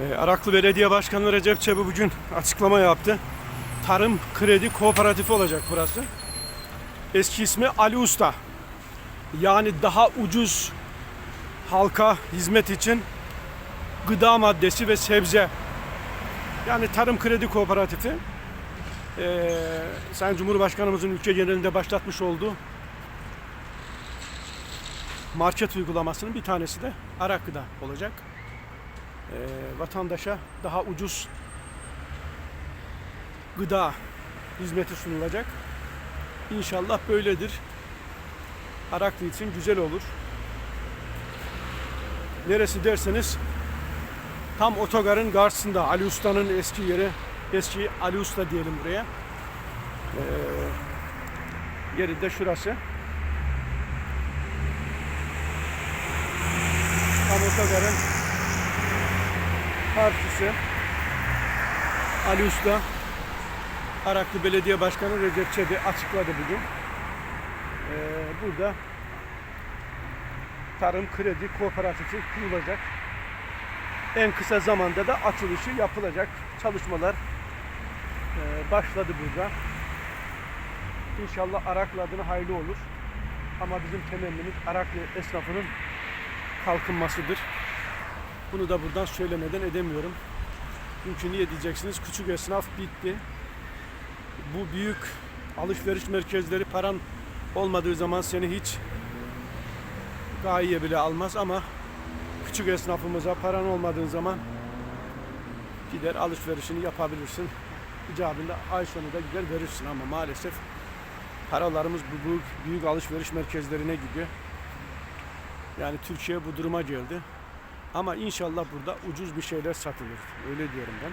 Ee, Araklı Belediye Başkanı Recep Çebi bugün açıklama yaptı. Tarım Kredi Kooperatifi olacak burası. Eski ismi Ali Usta. Yani daha ucuz halka hizmet için gıda maddesi ve sebze. Yani Tarım Kredi Kooperatifi. Ee, Sayın Cumhurbaşkanımızın ülke genelinde başlatmış olduğu market uygulamasının bir tanesi de Araklı'da olacak. Ee, vatandaşa daha ucuz gıda hizmeti sunulacak. İnşallah böyledir. Araklı için güzel olur. Neresi derseniz tam otogarın karşısında Ali Usta'nın eski yeri eski Ali Usta diyelim buraya. Ee, yeri de şurası. Tam otogarın karşısı Ali Usta Araklı Belediye Başkanı Recep Çebi açıkladı bugün. Ee, burada Tarım Kredi Kooperatifi kurulacak. En kısa zamanda da açılışı yapılacak. Çalışmalar e, başladı burada. İnşallah Araklı adına hayırlı olur. Ama bizim temennimiz Araklı esnafının kalkınmasıdır. Bunu da buradan söylemeden edemiyorum. Çünkü niye diyeceksiniz? Küçük esnaf bitti. Bu büyük alışveriş merkezleri paran olmadığı zaman seni hiç gayiye bile almaz ama küçük esnafımıza paran olmadığı zaman gider alışverişini yapabilirsin. İcabında ay sonunda gider verirsin ama maalesef paralarımız bu büyük, büyük alışveriş merkezlerine gidiyor. Yani Türkiye bu duruma geldi. Ama inşallah burada ucuz bir şeyler satılır. Öyle diyorum ben.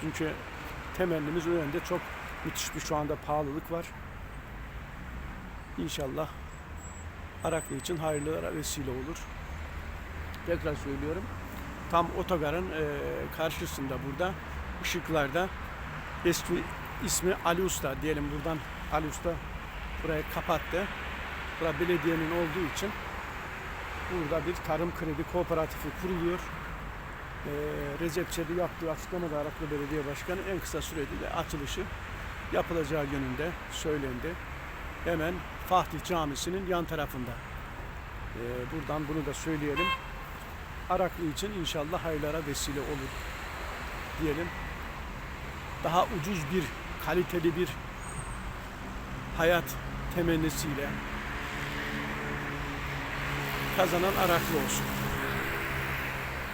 Çünkü temennimiz o yönde çok müthiş bir şu anda pahalılık var. İnşallah Araklı için hayırlılara vesile olur. Tekrar söylüyorum. Tam otogarın eee, karşısında burada ışıklarda eski ismi Ali Usta diyelim buradan Ali Usta burayı kapattı. Bura belediyenin olduğu için burada bir tarım kredi kooperatifi kuruluyor. Ee, Recep Çebi yaptığı açıklamada Araklı Belediye Başkanı en kısa sürede de açılışı yapılacağı yönünde söylendi. Hemen Fatih Camisi'nin yan tarafında. Ee, buradan bunu da söyleyelim. Araklı için inşallah hayırlara vesile olur diyelim. Daha ucuz bir, kaliteli bir hayat temennisiyle kazanan Araklı olsun.